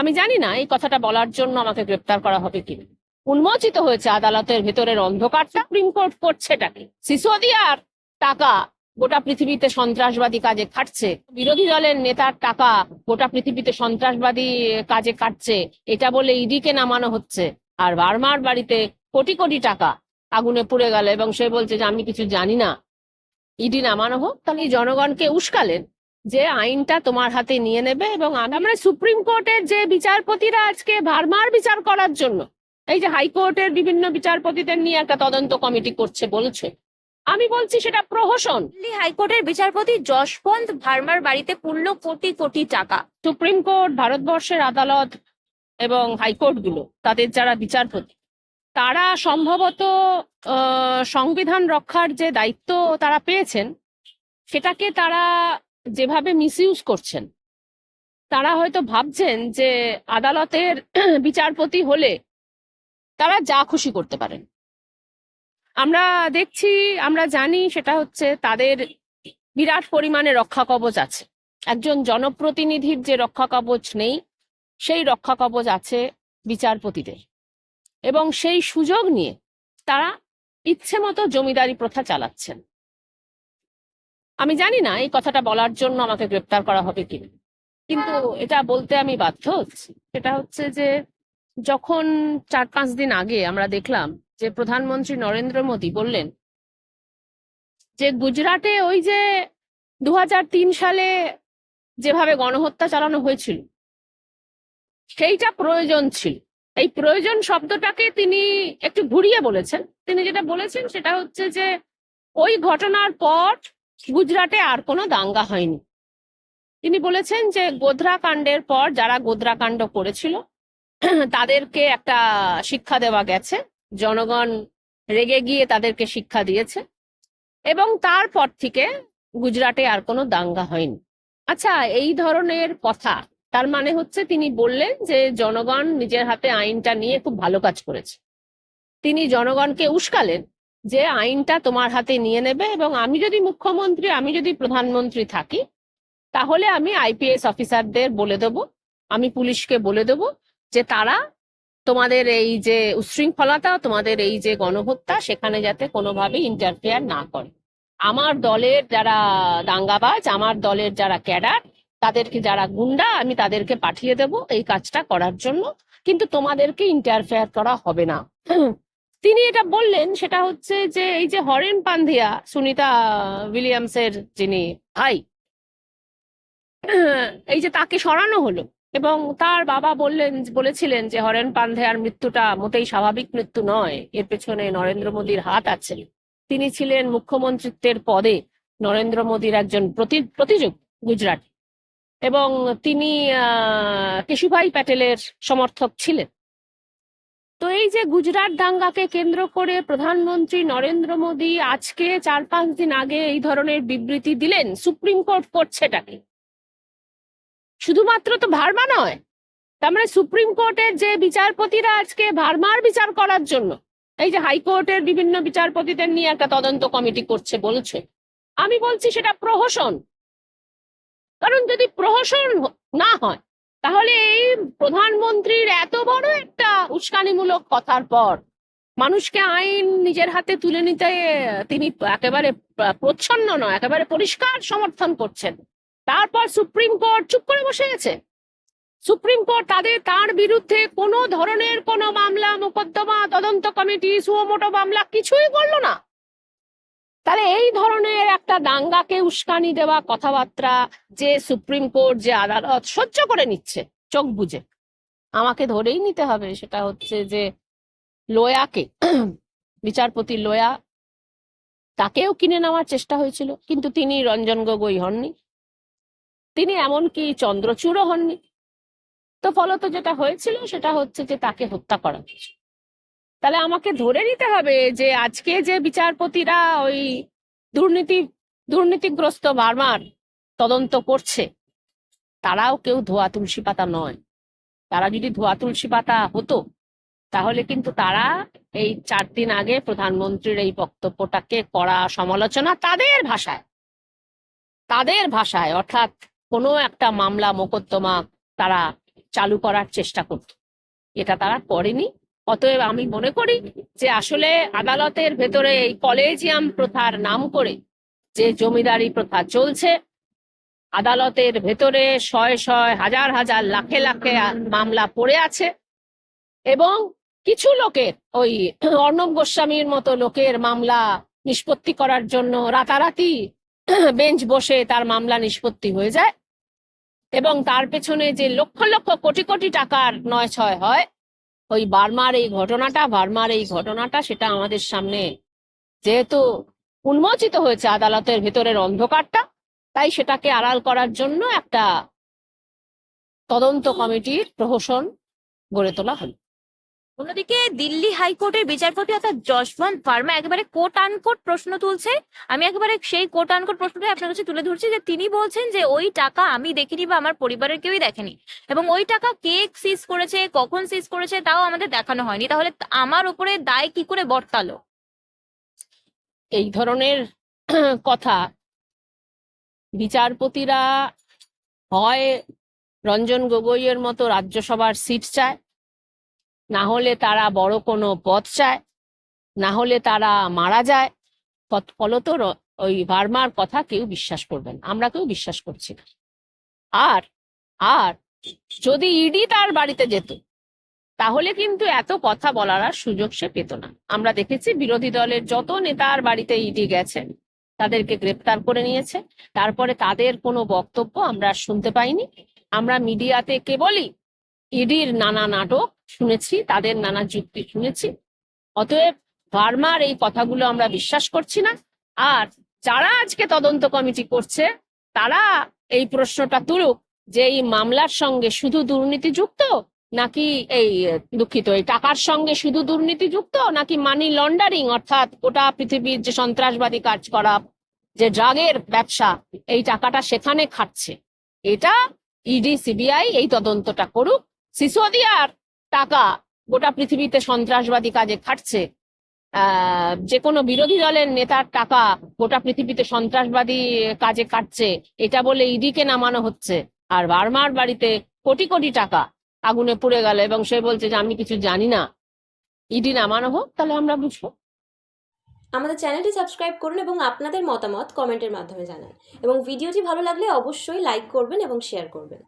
আমি জানি না এই কথাটা বলার জন্য আমাকে গ্রেপ্তার করা হবে কিনা। উন্মোচিত হয়েছে আদালতের ভেতরের অন্ধকার। সুপ্রিম কোর্ট করছে করছেটাকে সিসোদিয়ার টাকা গোটা পৃথিবীতে সন্ত্রাসবাদী কাজে খাটছে। বিরোধী দলের নেতার টাকা গোটা পৃথিবীতে সন্ত্রাসবাদী কাজে কাটছে এটা বলে ইডিকে নামানো হচ্ছে। আর বার্মার বাড়িতে কোটি কোটি টাকা আগুনে পুড়ে গেল এবং সে বলছে যে আমি কিছু জানি না। ইডি নামানো হোক, তাহলে জনগণকে উস্কালেন। যে আইনটা তোমার হাতে নিয়ে নেবে এবং আমরা সুপ্রিম কোর্টের যে বিচারপতিরা আজকে ভারমার বিচার করার জন্য এই যে হাইকোর্টের বিভিন্ন বিচারপতিদের নিয়ে একটা তদন্ত কমিটি করছে বলছে আমি বলছি সেটা প্রহসন। দিল্লি হাইকোর্টের বিচারপতি যশবন্ত ভার্মার বাড়িতে পুড়ল কোটি কোটি টাকা। সুপ্রিম কোর্ট ভারতবর্ষের আদালত এবং হাইকোর্টগুলো তাদের যারা বিচারপতি তারা সম্ভবত সংবিধান রক্ষার যে দায়িত্ব তারা পেয়েছেন সেটাকে তারা যেভাবে মিসইউজ করছেন, তারা হয়তো ভাবছেন যে আদালতের বিচারপতি হলে তারা যা খুশি করতে পারেন। আমরা দেখছি, আমরা জানি সেটা হচ্ছে তাদের বিরাট পরিমাণে রক্ষা কবচ আছে। একজন জনপ্রতিনিধির যে রক্ষা কবচ নেই, সেই রক্ষা কবচ আছে বিচারপতিদের। এবং সেই সুযোগ নিয়ে তারা ইচ্ছে মতো জমিদারি প্রথা চালাচ্ছেন। আমি জানি না এই কথাটা বলার জন্য আমাকে গ্রেপ্তার করা হবে কিনা। কিন্তু এটা বলতে আমি বাধ্য হচ্ছি। সেটা হচ্ছে যে যখন চার পাঁচ দিন আগে আমরা দেখলাম যে প্রধানমন্ত্রী নরেন্দ্র মোদী বললেন যে গুজরাটে ওই যে দু হাজার তিন সালে যেভাবে গণহত্যা চালানো হয়েছিল, সেইটা প্রয়োজন ছিল। এই প্রয়োজন শব্দটাকে তিনি একটু ঘুরিয়ে বলেছেন। তিনি যেটা বলেছেন সেটা হচ্ছে যে ওই ঘটনার পর গুজরাটে আর কোনো দাঙ্গা হয়নি। তিনি বলেছেন যে গোধরা কাণ্ডের পর যারা গোধরা কাণ্ড করেছিল, তাদেরকে একটা শিক্ষা দেওয়া গেছে। জনগণ রেগে গিয়ে তাদেরকে শিক্ষা দিয়েছে এবং তারপর থেকে গুজরাটে আর কোনো দাঙ্গা হয়নি। আচ্ছা এই ধরনের কথা, তার মানে হচ্ছে তিনি বললেন যে জনগণ নিজের হাতে আইনটা নিয়ে খুব ভালো কাজ করেছে। তিনি জনগণকে উস্কালেন। যে আইনটা তোমার হাতে নিয়ে নেবে এবং আমি যদি মুখ্যমন্ত্রী, আমি যদি প্রধানমন্ত্রী থাকি, তাহলে আমি আইপিএস অফিসারদের বলে দেব, আমি পুলিশকে বলে দেব যে তারা তোমাদের এই যে উশৃঙ্খলতা, তোমাদের এই যে গণহত্যা, সেখানে যাতে কোনোভাবে ইন্টারফেয়ার না করে। আমার দলের যারা দাঙ্গাবাজ, আমার দলের যারা ক্যাডার, তাদেরকে যারা গুন্ডা, আমি তাদেরকে পাঠিয়ে দেব এই কাজটা করার জন্য। কিন্তু তোমাদেরকে ইন্টারফেয়ার করা হবে না। তিনি এটা বললেন, সেটা হচ্ছে যে এই যে হরেন পান্ধিয়া, সুনিতা উইলিয়ামসের যিনি ভাই, এই যে তাকে সরানো হলো এবং তার বাবা বললেন, বলেছিলেন যে হরেন পান্ধেয়ার মৃত্যুটা মোটেই স্বাভাবিক মৃত্যু নয়, এর পেছনে নরেন্দ্র মোদীর হাত আছে। তিনি ছিলেন মুখ্যমন্ত্রিত্বের পদে নরেন্দ্র মোদীর একজন প্রতি, প্রতিযোগ গুজরাট এবং তিনি কেশুভাই প্যাটেলের সমর্থক ছিলেন। তো এই যে গুজরাট দাঙ্গাকে কেন্দ্র করে প্রধানমন্ত্রী নরেন্দ্র মোদী আজকে চার পাঁচ দিন আগে এই ধরনের বিবৃতি দিলেন। সুপ্রিম কোর্ট করছেটাকে শুধুমাত্র তো ভার্মা নয়, তার মানে সুপ্রিম কোর্টের যে বিচারপতিরা আজকে ভার্মার বিচার করার জন্য, এই যে হাইকোর্টের বিভিন্ন বিচারপতিদের নিয়ে একটা তদন্ত কমিটি করছে বলছে, আমি বলছি সেটা প্রহসন। কারণ যদি প্রহসন না হয় তাহলে এই প্রধানমন্ত্রীর এত বড় একটা উস্কানিমূলক কথার পর মানুষকে আইন নিজের হাতে তুলে নিতে তিনি একেবারে প্রচ্ছন্ন নয়, একেবারে পরিষ্কার সমর্থন করছেন। তারপর সুপ্রিম কোর্ট চুপ করে বসে গেছে। সুপ্রিম কোর্ট তাদের, তার বিরুদ্ধে কোনো ধরনের কোনো মামলা, মোকদ্দমা, তদন্ত কমিটি সুমোটো মামলা কিছুই করল না। তাহলে এই ধরনের একটা দাঙ্গাকে উস্কানি দেওয়া কথাবার্তা যে সুপ্রিম কোর্ট, যে আদালত সহ্য করে নিচ্ছে, চোখ বুঝে আমাকে ধরেই নিতে হবে, সেটা হচ্ছে যে লোয়াকে বিচারপতি লোয়া, তাকেও কিনে নেওয়ার চেষ্টা হয়েছিল, কিন্তু তিনি রঞ্জন গগৈ হননি। তিনি এমনকি চন্দ্রচূড়ও হননি। তো ফলত যেটা হয়েছিল, সেটা হচ্ছে যে তাকে হত্যা করা হয়েছে তাহলে আমাকে ধরে নিতে হবে যে আজকে যে বিচারপতিরা ওই দুর্নীতি, দুর্নীতিগ্রস্ত বারবার তদন্ত করছে, তারাও কেউ ধোয়া তুলসী পাতা নয়। তারা যদি ধোয়া তুলসী পাতা হতো, তাহলে কিন্তু তারা এই চার দিন আগে প্রধানমন্ত্রীর এই বক্তব্যটাকে করা সমালোচনা তাদের ভাষায়। তাদের ভাষায়, অর্থাৎ কোনো একটা মামলা, মোকদ্দমা তারা চালু করার চেষ্টা করত। এটা তারা করেনি। অতএব আমি মনে করি যে আসলে আদালতের ভেতরে এই কলেজিয়াম প্রথার নাম করে যে জমিদারি প্রথা চলছে, আদালতের ভেতরে শয়ে শয়ে হাজার হাজার লাখে লাখে মামলা পড়ে আছে এবং কিছু লোকের, ওই অর্ণব গোস্বামীর মতো লোকের মামলা নিষ্পত্তি করার জন্য রাতারাতি বেঞ্চ বসে তার মামলা নিষ্পত্তি হয়ে যায় এবং তার পেছনে যে লক্ষ লক্ষ কোটি কোটি টাকার নয় ছয় হয় ওই বার্মার এই ঘটনাটা, বার্মার এই ঘটনাটা, সেটা আমাদের সামনে যেহেতু উন্মোচিত হয়েছে আদালতের ভেতরের অন্ধকারটা, তাই সেটাকে আড়াল করার জন্য একটা তদন্ত কমিটির প্রহসন গড়ে তোলা হলো। অন্যদিকে দিল্লি হাইকোর্টের বিচারপতি অর্থাৎ যশবন্ত ভার্মা একেবারে কোট আনকোট প্রশ্ন তুলছে। আমি একেবারে সেই কোট আনকোট প্রশ্নটাই আপনার কাছে তুলে ধরছি যে তিনি বলছেন যে ওই টাকা আমি দেখিনি বা আমার পরিবারের কেউই দেখেনি। এবং ওই টাকা কে সিজ করেছে, কখন সিজ করেছে তাও আমাদের দেখানো হয়নি। তাহলে আমার উপরে দায় কি করে বর্তালো? এই ধরনের কথা বিচারপতিরা হয় রঞ্জন গগৈয়ের মতো রাজ্যসভার সিট চায়। না হলে তারা বড় কোনো পথ চায়, না হলে তারা মারা যায়। ফলত ওই ভার্মার কথা কেউ বিশ্বাস করবেন আমরা কেউ বিশ্বাস করছি না। আর আর যদি ইডি তার বাড়িতে যেত, তাহলে কিন্তু এত কথা বলার আর সুযোগ সে পেত না। আমরা দেখেছি বিরোধী দলের যত নেতার বাড়িতে ইডি গেছেন তাদেরকে গ্রেপ্তার করে নিয়েছে। তারপরে তাদের কোনো বক্তব্য আমরা শুনতে পাইনি। আমরা মিডিয়াতে কেবলই ইডির নানা নাটক শুনেছি, তাদের নানা যুক্তি শুনেছি। অতএব ভার্মার এই কথাগুলো আমরা বিশ্বাস করছি না। আর যারা আজকে তদন্ত কমিটি করছে, তারা এই প্রশ্নটা তুলুক যে এই মামলার সঙ্গে শুধু দুর্নীতি যুক্ত নাকি এই দুঃখিত, এই টাকার সঙ্গে শুধু দুর্নীতি যুক্ত নাকি মানি লন্ডারিং অর্থাৎ গোটা পৃথিবীর যে সন্ত্রাসবাদী কাজ করা যে ড্রাগের ব্যবসা, এই টাকাটা সেখানে খাচ্ছে এটা ইডি সিবিআই এই তদন্তটা করুক। সিসোদিয়ার টাকা গোটা পৃথিবীতে সন্ত্রাসবাদী কাজে খাটছে যে কোনো বিরোধী দলের নেতার টাকা গোটা পৃথিবীতে সন্ত্রাসবাদী কাজে কাটছে এটা বলে ইডিকে নামানো হচ্ছে। আর বার্মার বাড়িতে কোটি কোটি টাকা আগুনে পুড়ে গেল এবং সে বলছে যে আমি কিছু জানি না। ইডি নামানো হোক, তাহলে আমরা বুঝব। আমাদের চ্যানেলটি সাবস্ক্রাইব করুন এবং আপনাদের মতামত কমেন্টের মাধ্যমে জানান। এবং ভিডিওটি ভালো লাগলে অবশ্যই লাইক করবেন এবং শেয়ার করবেন।